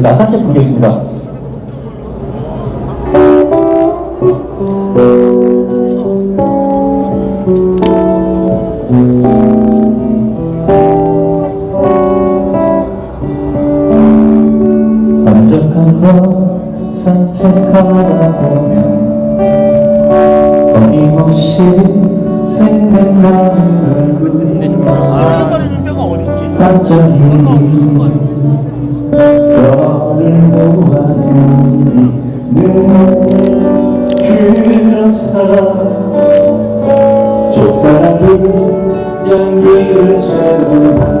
부르겠습니다. 산책 부르겠습니다. 어적한 밤 산책하다 보면 어김없이 생각나는 얼굴 반짝이 보았니 내 그런 사랑 좁다란 불 연기를 채우다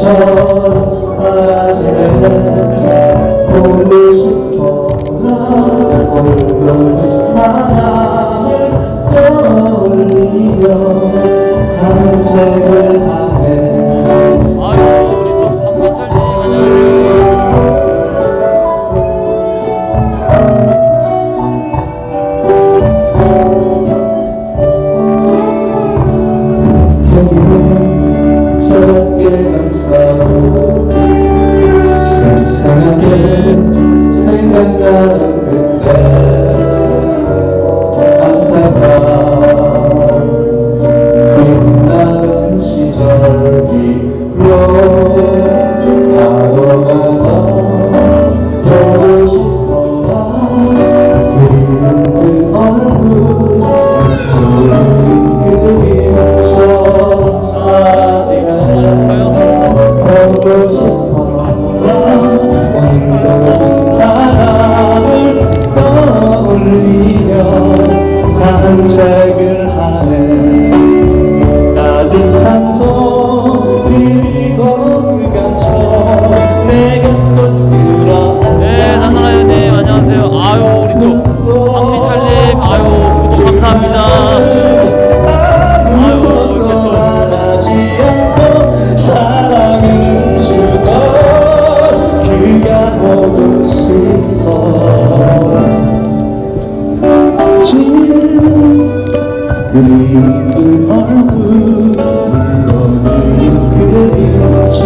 그리처럼 감사로 세상에 생각나 Winter 그리운 얼굴 물러는 그림자